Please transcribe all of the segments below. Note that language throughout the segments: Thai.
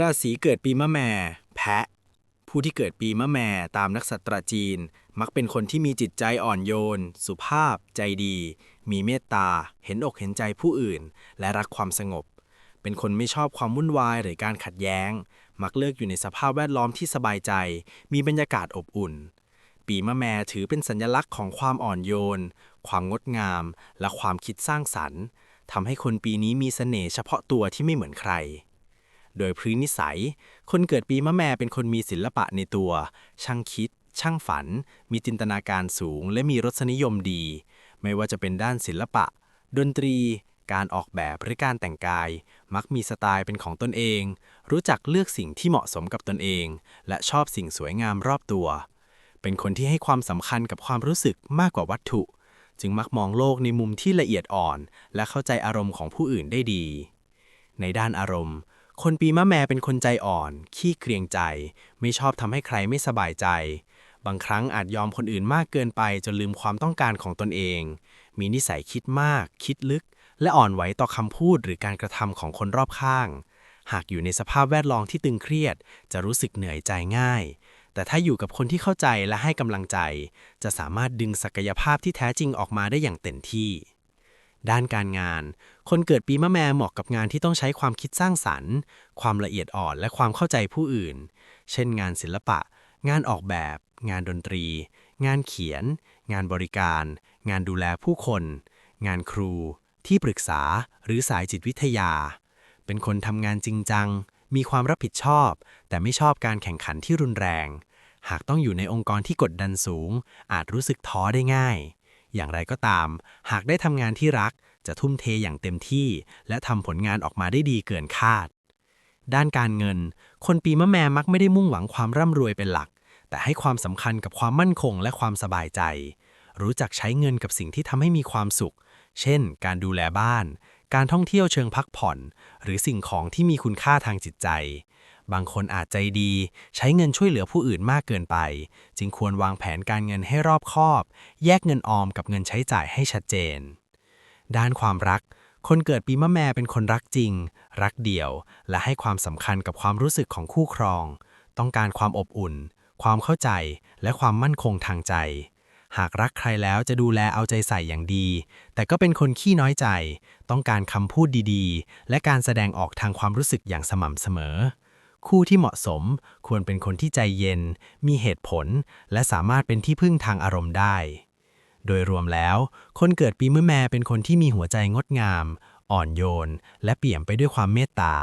ราศีเกิดปีมะแม่ แพะ ผู้ที่เกิดปีมะแม่ตามนักสัตราจีน มักเป็นคนที่มีจิตใจอ่อนโยน สุภาพ ใจดี มีเมตตา เห็นอกเห็นใจผู้อื่น และรักความสงบ เป็นคนไม่ชอบความวุ่นวายหรือการขัดแย้ง มักเลือกอยู่ในสภาพแวดล้อมที่สบายใจ มีบรรยากาศอบอุ่น ปีมะแม่ถือเป็นสัญลักษณ์ของความอ่อนโยน ความงดงาม และความคิดสร้างสรรค์ทำให้คนปีนี้มีเสน่ห์เฉพาะตัวที่ไม่เหมือนใคร โดยพื้นนิสัย คนเกิดปีมะแม่เป็นคนมีศิลปะในตัว ช่างคิด ช่างฝัน มีจินตนาการสูง และมีรสนิยมดี ไม่ว่าจะเป็นด้านศิลปะ ดนตรี การออกแบบหรือการแต่งกาย มักมีสไตล์เป็นของตนเอง รู้จักเลือกสิ่งที่เหมาะสมกับตนเอง และชอบสิ่งสวยงามรอบตัว เป็นคนที่ให้ความสำคัญกับความรู้สึกมากกว่าวัตถุ จึงมักมองโลกในมุมที่ละเอียดอ่อน และเข้าใจอารมณ์ของผู้อื่นได้ดี ในด้านอารมณ์ คนปีมะแม่เป็นคนใจอ่อน ขี้เกรียงใจ ไม่ชอบทำให้ใครไม่สบายใจ บางครั้งอาจยอมคนอื่นมากเกินไปจนลืมความต้องการของตนเอง มีนิสัยคิดมาก คิดลึก และอ่อนไหวต่อคำพูดหรือการกระทำของคนรอบข้าง หากอยู่ในสภาพแวดล้อมที่ตึงเครียด จะรู้สึกเหนื่อยใจง่าย แต่ถ้าอยู่กับคนที่เข้าใจและให้กำลังใจ จะสามารถดึงศักยภาพที่แท้จริงออกมาได้อย่างเต็มที่ ด้านการงาน คนเกิดปีมะแมเหมาะกับงานที่ต้องใช้ความคิดสร้างสรรค์ ความละเอียดอ่อนและความเข้าใจผู้อื่น เช่น งานศิลปะ งานออกแบบ งานดนตรี งานเขียน งานบริการ งานดูแลผู้คน งานครู ที่ปรึกษา หรือสายจิตวิทยา เป็นคนทำงานจริงจัง มีความรับผิดชอบ แต่ไม่ชอบการแข่งขันที่รุนแรง หากต้องอยู่ในองค์กรที่กดดันสูง อาจรู้สึกท้อได้ง่าย อย่างไรก็ตาม หากได้ทำงานที่รัก จะทุ่มเทอย่างเต็มที่ และทำผลงานออกมาได้ดีเกินคาด ด้านการเงิน คนปีมะแม่มักไม่ได้มุ่งหวังความร่ำรวยเป็นหลัก แต่ให้ความสำคัญกับความมั่นคงและความสบายใจ รู้จักใช้เงินกับสิ่งที่ทำให้มีความสุข เช่น การดูแลบ้าน การท่องเที่ยวเชิงพักผ่อน หรือสิ่งของที่มีคุณค่าทางจิตใจ บางคนอาจใจดี ใช้เงินช่วยเหลือผู้อื่นมากเกินไป จึงควรวางแผนการเงินให้รอบคอบ แยกเงินออมกับเงินใช้จ่ายให้ชัดเจน ด้านความรัก คนเกิดปีมะแม่เป็นคนรักจริง รักเดี่ยว และให้ความสำคัญกับความรู้สึกของคู่ครอง ต้องการความอบอุ่น ความเข้าใจ และความมั่นคงทางใจหากรักใครแล้วจะดูแลเอาใจใส่อย่างดี แต่ก็เป็นคนขี้น้อยใจ ต้องการคำพูดดีๆ และการแสดงออกทางความรู้สึกอย่างสม่ำเสมอ คู่ที่เหมาะสมควรเป็นคนที่ใจเย็น มีเหตุผล และสามารถเป็นที่พึ่งทางอารมณ์ได้ โดยรวมแล้ว คนเกิดปีมะแม่เป็นคนที่มีหัวใจงดงาม อ่อนโยน และเปี่ยมไปด้วยความเมตตา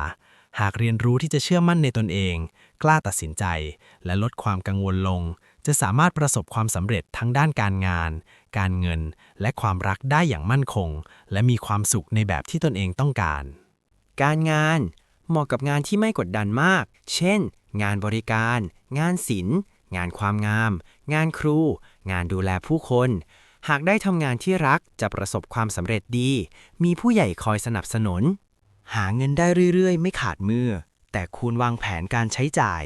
หากเรียนรู้ที่จะเชื่อมั่นในตนเอง กล้าตัดสินใจ และลดความกังวลลง จะสามารถประสบความสำเร็จทั้งด้านการงาน การเงิน และความรักได้อย่างมั่นคง และมีความสุขในแบบที่ตนเองต้องการ การงาน เหมาะกับงานที่ไม่กดดันมาก เช่น งานบริการ งานศิลป์ งานความงาม งานครู งานดูแลผู้คน หากได้ทำงานที่รักจะประสบความสำเร็จดี มีผู้ใหญ่คอยสนับสนุน หาเงินได้เรื่อยๆ ไม่ขาดมือ แต่ควรวางแผนการใช้จ่าย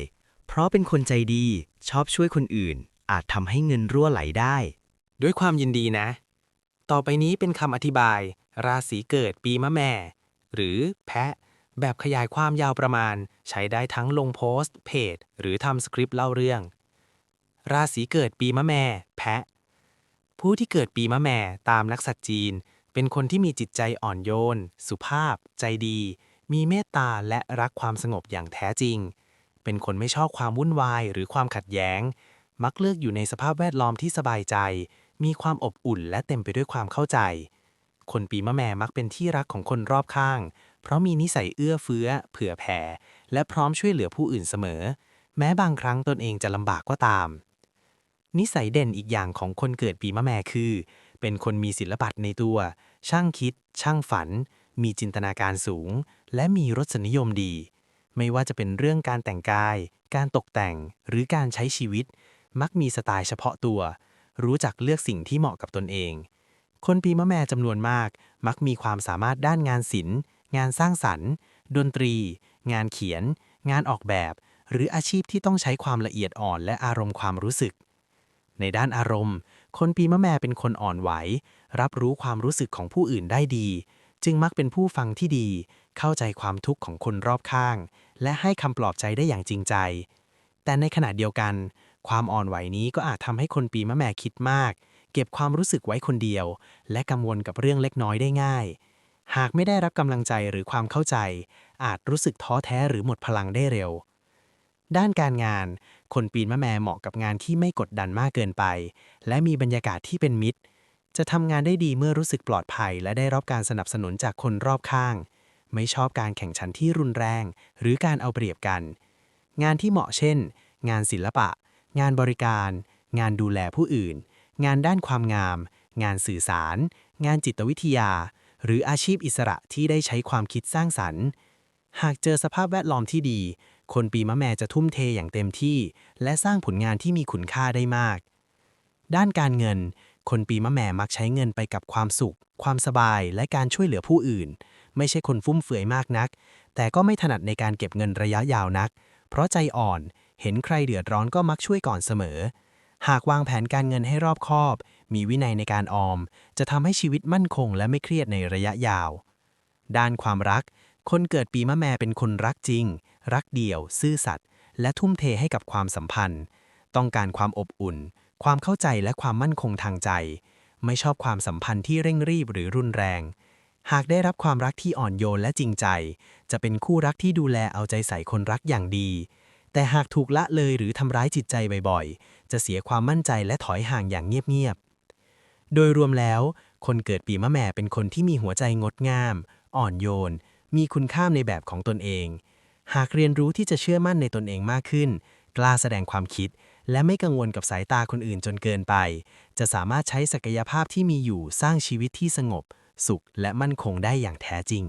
เพราะเป็นคนใจดี ชอบช่วยคนอื่น อาจทำให้เงินรั่วไหลได้ ด้วยความยินดีนะ ต่อไปนี้เป็นคำอธิบาย ราศีเกิดปีมะแม่ หรือแพะ แบบขยายความยาวประมาณ ใช้ได้ทั้งลงโพสต์ เพจ หรือทำสคริปต์เล่าเรื่อง ราศีเกิดปีมะแม่ แพะ ผู้ที่เกิดปีมะแม่ตามนักสัตว์จีน เป็นคนที่มีจิตใจอ่อนโยน สุภาพ ใจดี มีเมตตาและรักความสงบอย่างแท้จริง เป็นคนไม่ชอบความวุ่นวายหรือความขัดแย้ง มักเลือกอยู่ในสภาพแวดล้อมที่สบายใจ มีความอบอุ่นและเต็มไปด้วยความเข้าใจ คนปีมะแม่มักเป็นที่รักของคนรอบข้าง เพราะมีนิสัยเอื้อเฟื้อ เผื่อแผ่ และพร้อมช่วยเหลือผู้อื่นเสมอ แม้บางครั้งตนเองจะลำบากก็ตาม นิสัยเด่นอีกอย่างของคนเกิดปีมะแม่คือ เป็นคนมีศิลปะในตัว ช่างคิด ช่างฝัน มีจินตนาการสูง และมีรสนิยมดี ไม่ว่าจะเป็นเรื่องการแต่งกาย การตกแต่ง หรือการใช้ชีวิต มักมีสไตล์เฉพาะตัว รู้จักเลือกสิ่งที่เหมาะกับตนเอง คนปีมะแม่จำนวนมาก มักมีความสามารถด้านงานศิลป์ งานสร้างสรรค์ ดนตรี งานเขียน งานออกแบบ หรืออาชีพที่ต้องใช้ความละเอียดอ่อนและอารมณ์ความรู้สึก ในด้านอารมณ์ คนปีมะแม่เป็นคนอ่อนไหว รับรู้ความรู้สึกของผู้อื่นได้ดี จึงมักเป็นผู้ฟังที่ดี เข้าใจความทุกข์ของคนรอบข้าง และให้คำปลอบใจได้อย่างจริงใจ แต่ในขณะเดียวกัน ความอ่อนไหวนี้ก็อาจทำให้คนปีมะแม่คิดมาก เก็บความรู้สึกไว้คนเดียว และกังวลกับเรื่องเล็กน้อยได้ง่าย หากไม่ได้รับกำลังใจหรือความเข้าใจ อาจรู้สึกท้อแท้หรือหมดพลังได้เร็ว ด้านการงาน คนปีนมะแม่เหมาะกับงานที่ไม่กดดันมากเกินไป และมีบรรยากาศที่เป็นมิตร จะทำงานได้ดีเมื่อรู้สึกปลอดภัย และได้รับการสนับสนุนจากคนรอบข้าง ไม่ชอบการแข่งขันที่รุนแรง หรือการเอาเปรียบกัน งานที่เหมาะเช่น งานศิลปะ งานบริการ งานดูแลผู้อื่น งานด้านความงาม งานสื่อสาร งานจิตวิทยา หรืออาชีพอิสระที่ได้ใช้ความคิดสร้างสรรค์ หากเจอสภาพแวดล้อมที่ดี คนปีมะแม่จะทุ่มเทอย่างเต็มที่ และสร้างผลงานที่มีคุณค่าได้มาก ด้านการเงิน คนปีมะแม่มักใช้เงินไปกับความสุข ความสบายและการช่วยเหลือผู้อื่น ไม่ใช่คนฟุ่มเฟือยมากนัก แต่ก็ไม่ถนัดในการเก็บเงินระยะยาวนัก เพราะใจอ่อนเห็นใครเดือดร้อนก็มักช่วยก่อนเสมอ หากวางแผนการเงินให้รอบคอบ มีวินัยในการออม จะทำให้ชีวิตมั่นคงและไม่เครียดในระยะยาว ด้านความรัก คนเกิดปีมะแม่เป็นคนรักจริง รักเดี่ยว ซื่อสัตย์และทุ่มเทให้กับความสัมพันธ์ ต้องการความอบอุ่น ความเข้าใจและความมั่นคงทางใจ ไม่ชอบความสัมพันธ์ที่เร่งรีบหรือรุนแรง หากได้รับความรักที่อ่อนโยนและจริงใจ จะเป็นคู่รักที่ดูแลเอาใจใส่คนรักอย่างดี แต่หากถูกละเลยหรือทำร้ายจิตใจบ่อยๆ จะเสียความมั่นใจและถอยห่างอย่างเงียบๆ โดยรวมแล้ว คนเกิดปีมะแม่เป็นคนที่มีหัวใจงดงาม อ่อนโยน มีคุณค่าในแบบของตนเอง หากเรียนรู้ที่จะเชื่อมั่นในตนเองมากขึ้น กล้าแสดงความคิด และไม่กังวลกับสายตาคนอื่นจนเกินไป จะสามารถใช้ศักยภาพที่มีอยู่สร้างชีวิตที่สงบ สุขและมั่นคงได้อย่างแท้จริง